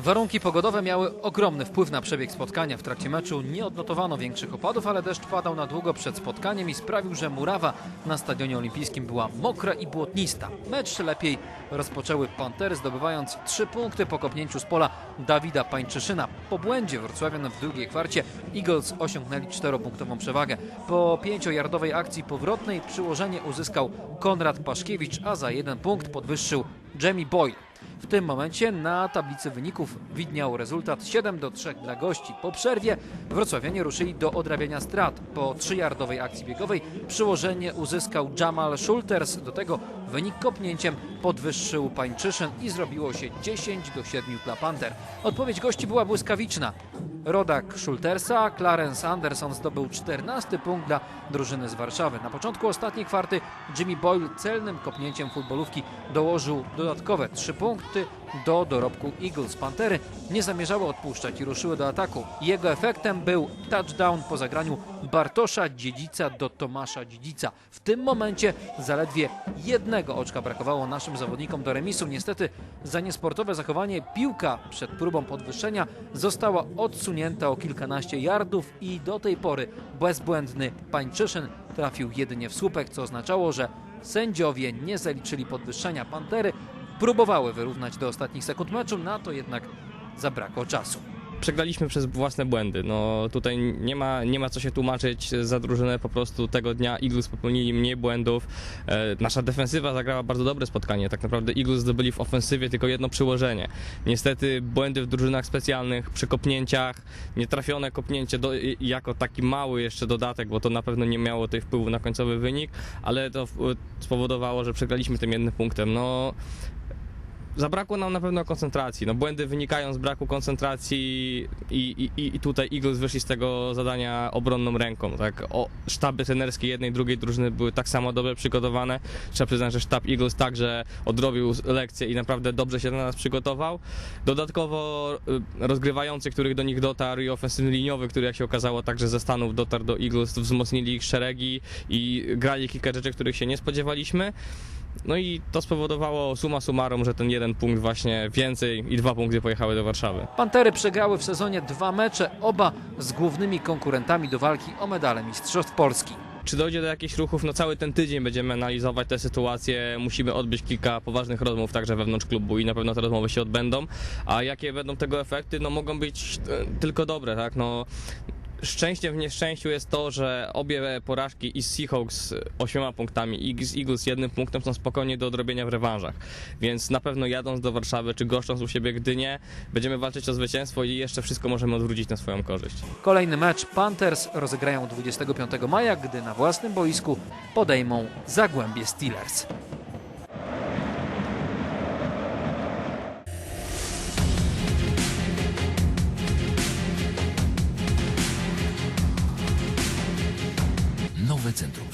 Warunki pogodowe miały ogromny wpływ na przebieg spotkania. W trakcie meczu nie odnotowano większych opadów, ale deszcz padał na długo przed spotkaniem i sprawił, że murawa na Stadionie Olimpijskim była mokra i błotnista. Mecz lepiej rozpoczęły Pantery, zdobywając trzy punkty po kopnięciu z pola Dawida Pańczyszyna. Po błędzie Wrocławian w drugiej kwarcie Eagles osiągnęli czteropunktową przewagę. Po pięciojardowej akcji powrotnej przyłożenie uzyskał Konrad Paszkiewicz, a za jeden punkt podwyższył Jamie Boyle. W tym momencie na tablicy wyników widniał rezultat 7 do 3 dla gości. Po przerwie wrocławianie ruszyli do odrabiania strat. Po trzyjardowej akcji biegowej przyłożenie uzyskał Jamal Schulters. Do tego wynik kopnięciem podwyższył Pańczyszyn i zrobiło się 10 do 7 dla Panther. Odpowiedź gości była błyskawiczna. Rodak Schultersa, Clarence Anderson zdobył 14 punkt dla drużyny z Warszawy. Na początku ostatniej kwarty Jimmy Boyle celnym kopnięciem futbolówki dołożył dodatkowe 3 punkty do dorobku Eagles. Pantery nie zamierzały odpuszczać i ruszyły do ataku. Jego efektem był touchdown po zagraniu Bartosza Dziedzica do Tomasza Dziedzica. W tym momencie zaledwie jednego oczka brakowało naszym zawodnikom do remisu. Niestety za niesportowe zachowanie piłka przed próbą podwyższenia została odsunięta o kilkanaście yardów i do tej pory bezbłędny Pańczyszyn trafił jedynie w słupek, co oznaczało, że sędziowie nie zaliczyli podwyższenia. Pantery próbowały wyrównać do ostatnich sekund meczu, na to jednak zabrakło czasu. przegraliśmy przez własne błędy. No tutaj nie ma, nie ma co się tłumaczyć za drużynę, po prostu tego dnia Eagles popełnili mniej błędów. E, nasza defensywa zagrała bardzo dobre spotkanie. Tak naprawdę Eagles zdobyli w ofensywie tylko jedno przyłożenie. Niestety błędy w drużynach specjalnych, przy kopnięciach, nietrafione kopnięcie do, jako taki mały jeszcze dodatek, bo to na pewno nie miało tej wpływu na końcowy wynik, ale to w- spowodowało, że przegraliśmy tym jednym punktem. No Zabrakło nam na pewno koncentracji. No, błędy wynikają z braku koncentracji i, i, i tutaj Eagles wyszli z tego zadania obronną ręką. Tak? O, sztaby trenerskie jednej drugiej drużyny były tak samo dobrze przygotowane. Trzeba przyznać, że sztab Eagles także odrobił lekcje i naprawdę dobrze się na nas przygotował. Dodatkowo y, rozgrywający, których do nich dotarł i ofensywny liniowy, który jak się okazało także ze Stanów dotarł do Eagles, wzmocnili ich szeregi i grali kilka rzeczy, których się nie spodziewaliśmy. No i to spowodowało suma summarum, że ten jeden punkt właśnie więcej i dwa punkty pojechały do Warszawy. Pantery przegrały w sezonie dwa mecze, oba z głównymi konkurentami do walki o medale Mistrzostw Polski. Czy dojdzie do jakichś ruchów? No cały ten tydzień będziemy analizować tę sytuację. Musimy odbyć kilka poważnych rozmów także wewnątrz klubu i na pewno te rozmowy się odbędą. A jakie będą tego efekty? No mogą być e, tylko dobre, tak? No Szczęściem w nieszczęściu jest to, że obie porażki i z Seahawks z ośmioma punktami i z Eagles z jednym punktem są spokojnie do odrobienia w rewanżach. Więc na pewno jadąc do Warszawy czy goszcząc u siebie Gdynię, będziemy walczyć o zwycięstwo i jeszcze wszystko możemy odwrócić na swoją korzyść. Kolejny mecz Panthers rozegrają 25 maja, gdy na własnym boisku podejmą Zagłębie Steelers.